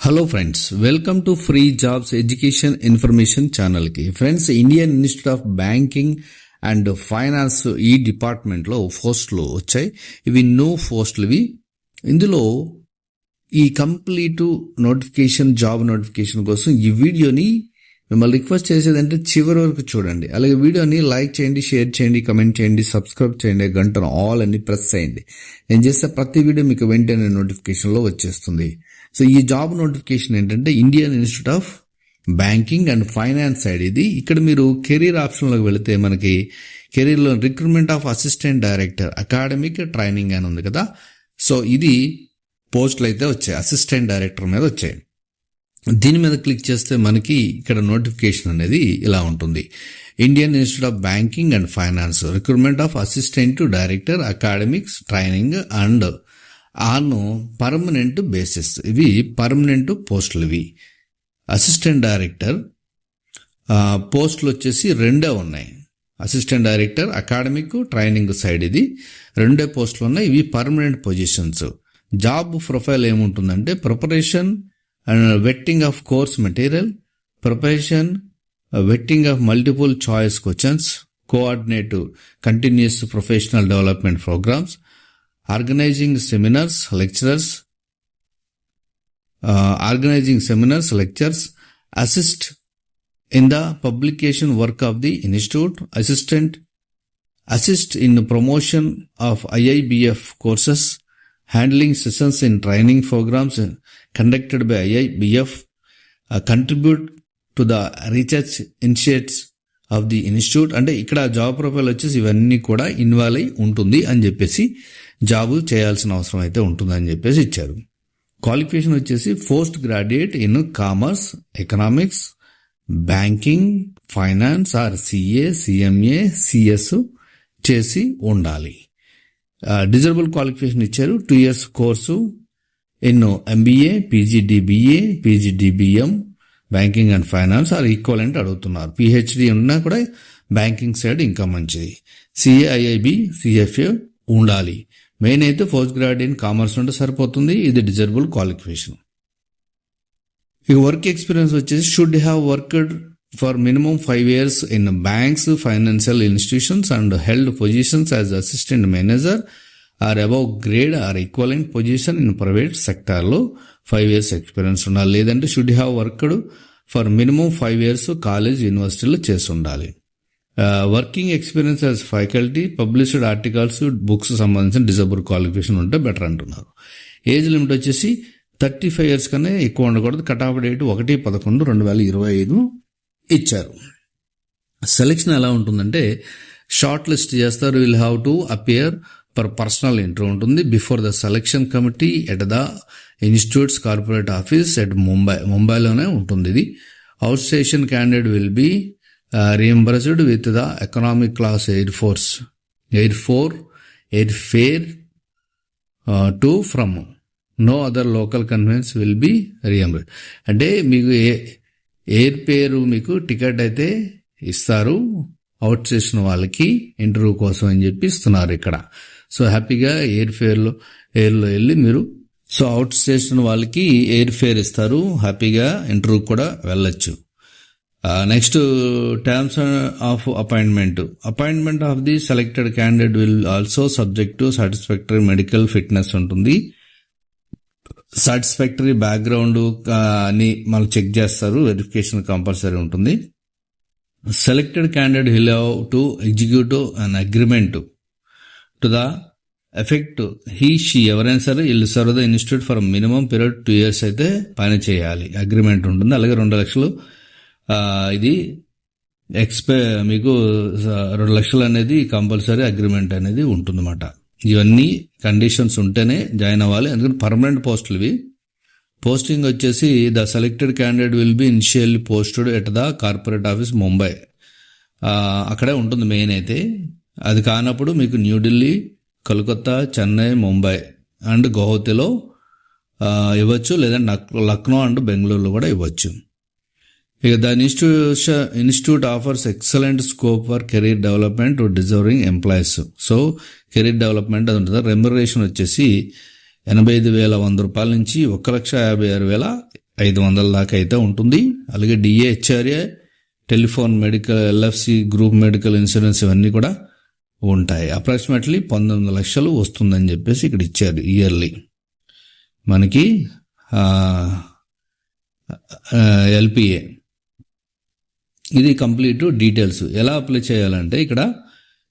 Hello friends welcome to free jobs education information ఛానల్కి friends Indian institute of banking and finance ఈ డిపార్ట్మెంట్లో పోస్టులు వచ్చాయి. ఇవి నో పోస్టులు ఇవి. ఇందులో ఈ కంప్లీట్ నోటిఫికేషన్ జాబ్ నోటిఫికేషన్ కోసం ఈ వీడియోని మిమ్మల్ని రిక్వెస్ట్ చేసేది అంటే చివరి వరకు చూడండి. అలాగే వీడియోని లైక్ చేయండి షేర్ చేయండి కమెంట్ చేయండి సబ్స్క్రైబ్ చేయండి గంటను ఆల్ అని ప్రెస్ చేయండి. నేను చేస్తే ప్రతి వీడియో మీకు వెంటనే నోటిఫికేషన్లో వచ్చేస్తుంది. సో ఈ జాబ్ నోటిఫికేషన్ ఏంటంటే Indian institute of banking and finance side ఇది. ఇక్కడ మీరు కెరీర్ ఆప్షన్లోకి వెళితే మనకి కెరీర్లో recruitment of assistant director academic training అని ఉంది కదా. సో ఇది పోస్టులు అయితే వచ్చాయి. అసిస్టెంట్ డైరెక్టర్ మీద వచ్చాయి. దీని మీద క్లిక్ చేస్తే మనకి ఇక్కడ నోటిఫికేషన్ అనేది ఇలా ఉంటుంది. Indian institute of banking and finance recruitment of assistant director academics training and on permanent basis. ఇవి పర్మనెంట్ పోస్టులు ఇవి. అసిస్టెంట్ డైరెక్టర్ పోస్టులు వచ్చేసి రెండే ఉన్నాయి. Assistant director academic training side ఇది. రెండే పోస్టులు ఉన్నాయి. ఇవి పర్మనెంట్ పొజిషన్స్. జాబ్ ప్రొఫైల్ ఏముంటుందంటే preparation and vetting of course material, preparation, vetting of multiple choice questions, coordinate continuous professional development programs, organizing seminars, lectures, uh, organizing seminars, lectures, assist in the publication work of the institute, assistant, assist in the promotion of IIBF courses, handling sessions in training programs conducted by IIBF, uh, contribute to the research initiates of the institute అంటే ఇక్కడ job profile వచ్చేసి ఇవన్నీ కూడా involve అయి ఉంటుంది అని చెప్పేసి job చేయాల్సిన అవసరం అయితే ఉంటుంది అని చెప్పేసి ఇచ్చారు. క్వాలిఫికేషన్ వచ్చేసి post graduate in commerce economics banking finance or CA CMA CS చేసి ఉండాలి. డిజరబుల్ క్వాలిఫికేషన్ ఇచ్చారు. టూ ఇయర్స్ కోర్సు ఎన్నో MBA PGDBA PGDBM banking and finance or equivalent అడుగుతున్నారు. పిహెచ్డి ఉన్నా కూడా బ్యాంకింగ్ సైడ్ ఇంకా మంచిది. సిఏఐఐబి సిఎఫ్ఏ ఉండాలి. మెయిన్ అయితే పోస్ట్ ఇన్ కామర్స్ ఉంటే సరిపోతుంది. ఇది డిజరబుల్ క్వాలిఫికేషన్. ఇక వర్క్ ఎక్స్పీరియన్స్ వచ్చేసి should have worked for minimum five years in banks financial institutions and held positions as assistant manager or above grade or equivalent position in private సెక్టార్లో five years experience ఉండాలి లేదంటే should have worked for minimum five years college యూనివర్సిటీలో చేసి ఉండాలి. Working experience as faculty published articles books సంబంధించిన desirable qualification ఉంటే better అంటున్నారు. Age limit వచ్చేసి థర్టీ ఫైవ్ ఇయర్స్ కన్నా ఎక్కువ ఉండకూడదు. కట్ ఆఫ్ డేట్ ఒకటి పదకొండు రెండు వేల ఇరవై ఐదు. ఇచ్చారు. సెలెక్షన్ ఎలా ఉంటుందంటే షార్ట్ లిస్ట్ చేస్తారు will have to appear per personal interview ఉంటుంది. Before the selection committee at the institute's corporate office at Mumbai ముంబైలోనే ఉంటుంది ఇది. Outstation candidate will be reimbursed with the economic class air force air four air fare to from no other local conveyance will be reimburse అంటే మీకు ఏ air పేరు మీకు ticket అయితే ఇస్తారు. Out చేసిన వాళ్ళకి ఇంటర్వ్యూ కోసం అని చెప్పి ఇస్తున్నారు ఇక్కడ. సో హ్యాపీగా ఎయిర్ ఫేర్లో ఎయిర్లో వెళ్ళి మీరు సో అవుట్ స్టేషన్ వాళ్ళకి ఎయిర్ ఫేర్ ఇస్తారు. హ్యాపీగా ఇంటర్వ్యూ కూడా వెళ్ళొచ్చు. Next terms of appointment. Appointment of the selected candidate will also subject to satisfactory medical fitness ఉంటుంది. సాటిస్ఫాక్టరీ బ్యాక్గ్రౌండ్ అని మనం చెక్ చేస్తారు. వెరిఫికేషన్ కంపల్సరీ ఉంటుంది. Selected candidate will have to executive an agreement to the effect he she ఎవరైనా సరే వీళ్ళు serve the institute for minimum period two years అయితే పని చేయాలి. అగ్రిమెంట్ ఉంటుంది. అలాగే రెండు లక్షలు ఇది ఎక్స్పే మీకు రెండు లక్షలు అనేది కంపల్సరీ అగ్రిమెంట్ అనేది ఉంటుందన్నమాట. ఇవన్నీ కండిషన్స్ ఉంటేనే జాయిన్ అవ్వాలి. ఎందుకంటే పర్మనెంట్ పోస్టులు ఇవి. పోస్టింగ్ వచ్చేసి the selected candidate will be initially posted at the corporate office Mumbai అక్కడే ఉంటుంది మెయిన్ అయితే. అది కానప్పుడు మీకు న్యూఢిల్లీ కలకత్తా చెన్నై ముంబై అండ్ గౌహతిలో ఇవ్వచ్చు. లేదంటే లక్నో అండ్ బెంగళూరులో కూడా ఇవ్వచ్చు. ఇక దాని institution institute offers excellent scope for career development to deserving employees. So career development అది ఉంటుంది. రెమ్యునరేషన్ వచ్చేసి ఎనభై ఐదు వేల వంద రూపాయల నుంచి ఒక లక్ష యాభై ఆరు వేల ఐదు వందల దాకా అయితే ఉంటుంది. అలాగే DA HRA telephone medical LFC group medical insurance ఇవన్నీ కూడా ఉంటాయి. అప్రాక్సిమేట్లీ పంతొమ్మిది లక్షలు వస్తుందని చెప్పేసి ఇక్కడ ఇచ్చారు ఇయర్లీ. మనకి ఎల్పిఏ. ఇది కంప్లీట్ డీటెయిల్స్. ఎలా అప్లై చేయాలంటే ఇక్కడ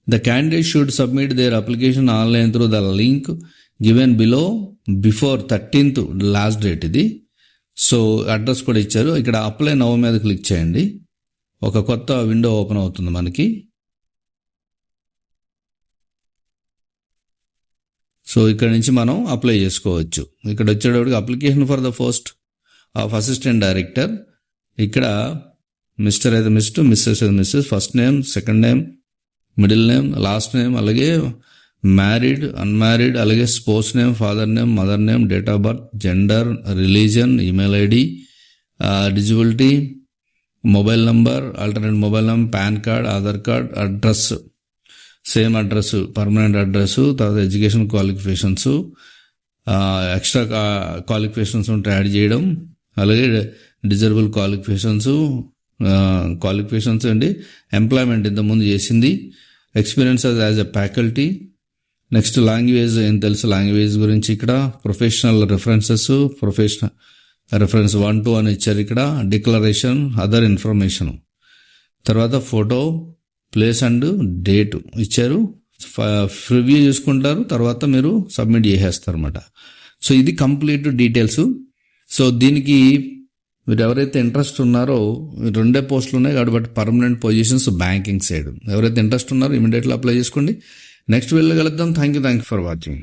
the candidate should submit their application online through the link given below before thirteenth last date ఇది. సో అడ్రస్ కూడా ఇచ్చారు. ఇక్కడ అప్లై నవ్ మీద క్లిక్ చేయండి. ఒక కొత్త విండో ఓపెన్ అవుతుంది మనకి. సో ఇక్కడ నుంచి మనం అప్లై చేసుకోవచ్చు. ఇక్కడ వచ్చేటప్పటికి application for the post of assistant director ఇక్కడ మిస్టర్ అయితే మిస్టర్ మిస్సెస్ అయితే Mrs first name second name middle name last name అలాగే మ్యారీడ్ అన్మ్యారీడ్ అలాగే sports name father name mother name date of birth gender religion email ID disability mobile number alternate mobile number PAN card Aadhaar card address same address permanent address తర్వాత education qualifications extra qualifications ఉంటే add చేయడం అలాగే desirable qualifications qualifications అండి. Employment ఇంతకుముందు చేసింది. Experience as a faculty next language ఏం తెలుసు language గురించి ఇక్కడ? Professional references professional reference one two అని ఇచ్చారు ఇక్కడ. డిక్లరేషన్ అదర్ ఇన్ఫర్మేషన్ తర్వాత ఫోటో ప్లేస్ అండ్ డేట్ ఇచ్చారు. రివ్యూ చేసుకుంటారు. తర్వాత మీరు సబ్మిట్ చేసేస్తారు అనమాట సో ఇది కంప్లీట్ డీటెయిల్స్ సో దీనికి మీరు ఎవరైతే ఇంట్రెస్ట్ ఉన్నారో రెండే పోస్టులు ఉన్నాయి కాబట్టి పర్మనెంట్ పొజిషన్స్ బ్యాంకింగ్ సైడ్ ఎవరైతే ఇంట్రెస్ట్ ఉన్నారో ఇమీడియట్లీ అప్లై చేసుకోండి. Next వెళ్ళగలుగుతాం thank you thank you for watching